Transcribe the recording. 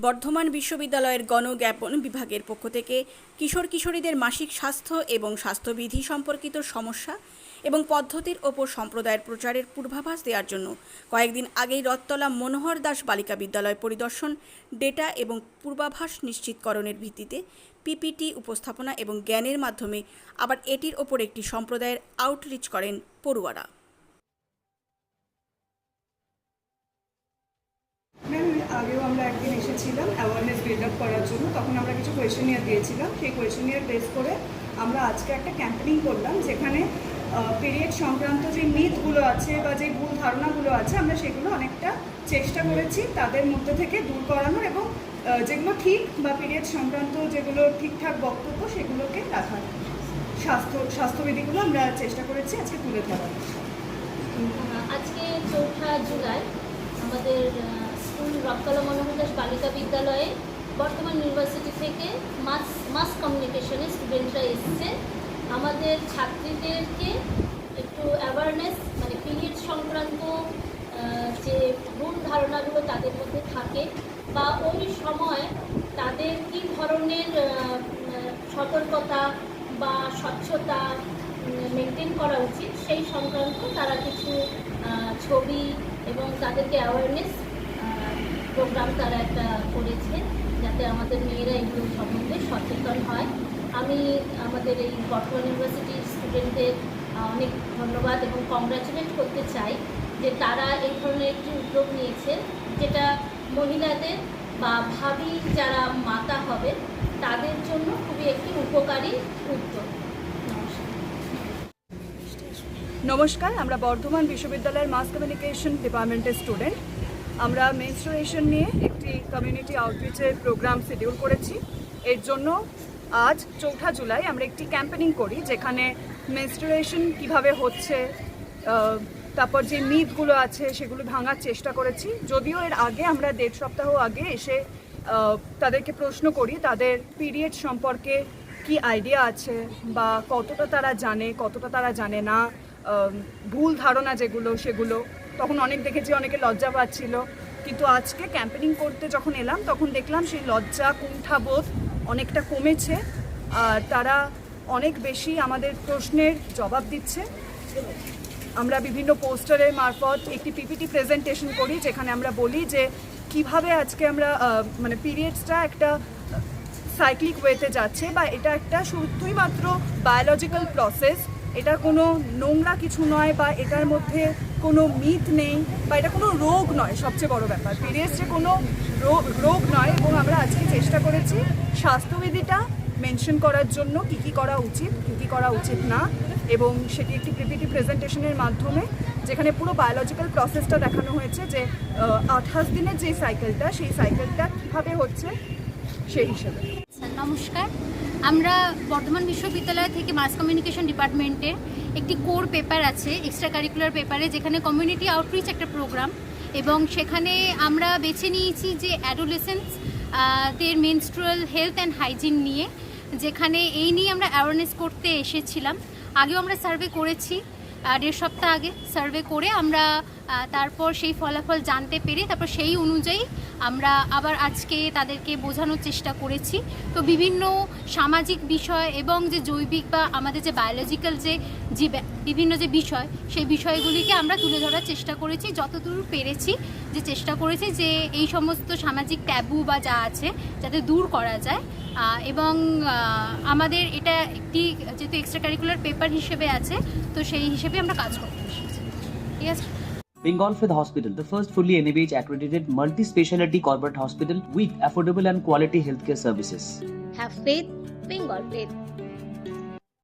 বর্ধমান বিশ্ববিদ্যালয়ের গণজ্ঞাপন বিভাগের পক্ষ থেকে কিশোর কিশোরীদের মাসিক স্বাস্থ্য এবং স্বাস্থ্যবিধি সম্পর্কিত সমস্যা এবং পদ্ধতির ওপর সম্প্রদায়ের প্রচারের পূর্বাভাস দেওয়ার জন্য কয়েকদিন আগেই রথতলা মনোহর দাস বালিকা বিদ্যালয় পরিদর্শন, ডেটা এবং পূর্বাভাস নিশ্চিতকরণের ভিত্তিতে পিপিটি উপস্থাপনা এবং জ্ঞানের মাধ্যমে আবার এটির ওপর একটি সম্প্রদায়ের আউটরিচ করেন পড়ুয়ারা। এসেছিলাম অ্যাওয়ারনেস বিল্ড আপ করার জন্য। তখন আমরা কিছু কোয়েশনিয়ার দিয়েছিলাম। সেই কোয়েশনিয়ার বেস করে আমরা আজকে একটা ক্যাম্পেনিং করলাম, যেখানে পিরিয়ড সংক্রান্ত যে মিথগুলো আছে বা যে ভুল ধারণাগুলো আছে, আমরা সেগুলো অনেকটা চেষ্টা করেছি তাদের মধ্যে থেকে দূর করানোর এবং যেগুলো ঠিক বা পিরিয়ড সংক্রান্ত যেগুলো ঠিকঠাক বক্তব্য সেগুলোকে রাখার স্বাস্থ্য, স্বাস্থ্যবিধিগুলো আমরা চেষ্টা করেছি আজকে তুলে ধরার। আজকে চৌঠা জুলাই, আমাদের স্কুল রক্তলা মনোহর দাস বালিকা বিদ্যালয়ে বর্তমান ইউনিভার্সিটি থেকে মাস মাস কমিউনিকেশনে স্টুডেন্টরা এসছে। আমাদের ছাত্রীদেরকে একটু অ্যাওয়ারনেস মানে পিরিয়ড সংক্রান্ত যে ভুল ধারণাগুলো তাদের মধ্যে থাকে বা ওই সময় তাদের কী ধরনের সতর্কতা বা স্বচ্ছতা মেনটেন করা উচিত সেই সংক্রান্ত তারা কিছু ছবি এবং তাদেরকে অ্যাওয়ারনেস প্রোগ্রাম তারা একটা করেছে যাতে আমাদের মেয়েরা এগুলো সম্বন্ধে সচেতন হয়। আমি আমাদের এই বর্তমান ইউনিভার্সিটির স্টুডেন্টদের অনেক ধন্যবাদ এবং কংগ্রাচুলেট করতে চাই যে তারা এই ধরনের একটি উদ্যোগ নিয়েছে যেটা মহিলাদের বা ভাবি যারা মাতা হবে তাদের জন্য খুবই একটি উপকারী উদ্যোগ। নমস্কার। আমরা বর্ধমান বিশ্ববিদ্যালয়ের মাস কমিউনিকেশন ডিপার্টমেন্টের স্টুডেন্ট আমরা মেনস্ট্রুয়েশন নিয়ে একটি কমিউনিটি আউটরিচের প্রোগ্রাম শিডিউল করেছি। এর জন্য আজ চৌঠা জুলাই আমরা একটি ক্যাম্পেনিং করি, যেখানে মেনস্ট্রুয়েশন কীভাবে হচ্ছে তারপর যে মিথগুলো আছে সেগুলো ভাঙার চেষ্টা করেছি। যদিও এর আগে আমরা দেড় সপ্তাহ আগে এসে তাদেরকে প্রশ্ন করি, তাদের পিরিয়ড সম্পর্কে কি আইডিয়া আছে বা কতটা তারা জানে, কতটা তারা জানে না ভুল ধারণা যেগুলো সেগুলো। তখন অনেক দেখেছি, অনেকে লজ্জা পাচ্ছিল। কিন্তু আজকে ক্যাম্পেনিং করতে যখন এলাম, তখন দেখলাম সেই লজ্জা, কুণ্ঠাবোধ অনেকটা কমেছে। আর তারা অনেক বেশি আমাদের প্রশ্নের জবাব দিচ্ছে। আমরা বিভিন্ন পোস্টারের মারফত একটি পিপিটি প্রেজেন্টেশন করি, যেখানে আমরা বলি যে, কীভাবে আজকে আমরা মানে পিরিয়ডসটা একটা সাইক্লিক ওয়েতে যাচ্ছে বা এটা একটা শুধুই মাত্র বায়োলজিক্যাল প্রসেস এটা কোনো নোংরা কিছু নয় বা এটার মধ্যে কোনো মিথ নেই বা এটা কোনো রোগ নয়, সবচেয়ে বড় ব্যাপার। পিরিয়ডস যে কোনো রোগ নয় এবং আমরা আজকে চেষ্টা করেছি স্বাস্থ্যবিধিটা মেনশন করার জন্য কী কী করা উচিত, কী কী করা উচিত না এবং সেটি একটি পিপিটি প্রেজেন্টেশনের মাধ্যমে যেখানে পুরো বায়োলজিক্যাল প্রসেসটা দেখানো হয়েছে যে আঠাশ দিনের যে সাইকেলটা সেই সাইকেলটা কীভাবে হচ্ছে সেই হিসেবে। নমস্কার। আমরা বর্ধমান বিশ্ববিদ্যালয় থেকে মাস কমিউনিকেশন ডিপার্টমেন্টের একটি কোর পেপার আছে এক্সট্রা কারিকুলার পেপারে যেখানে কমিউনিটি আউটরিচ একটা প্রোগ্রাম এবং সেখানে আমরা বেছে নিয়েছি যে অ্যাডোলেসেন্স দের মেনস্ট্রুয়াল হেলথ অ্যান্ড হাইজিন নিয়ে, যেখানে এই নিয়ে আমরা অ্যাওয়ারনেস করতে এসেছিলাম। আগেও আমরা সার্ভে করেছি। দেড় সপ্তাহ আগে সার্ভে করে আমরা তারপর সেই ফলাফল জানতে পেরে তারপর সেই অনুযায়ী আমরা আবার আজকে তাদেরকে বোঝানোর চেষ্টা করেছি। তো বিভিন্ন সামাজিক বিষয় এবং যে জৈবিক বা আমাদের যে বায়োলজিক্যাল যে যে বিভিন্ন যে বিষয় সেই বিষয়গুলিকে আমরা তুলে ধরার চেষ্টা করেছি যতদূর পেরেছি যে চেষ্টা করেছি যে এই সমস্ত সামাজিক ট্যাবু বা যা আছে যাতে দূর করা যায় এবং আমাদের এটা একটি যেহেতু এক্সট্রা কারিকুলার পেপার হিসেবে আছে তো সেই হিসেবে আমরা কাজ করতে এসেছি ঠিক আছে Bengal Fifth Hospital, the first fully NABH accredited multi speciality corporate hospital with affordable and quality healthcare services. Have faith, Bengal faith.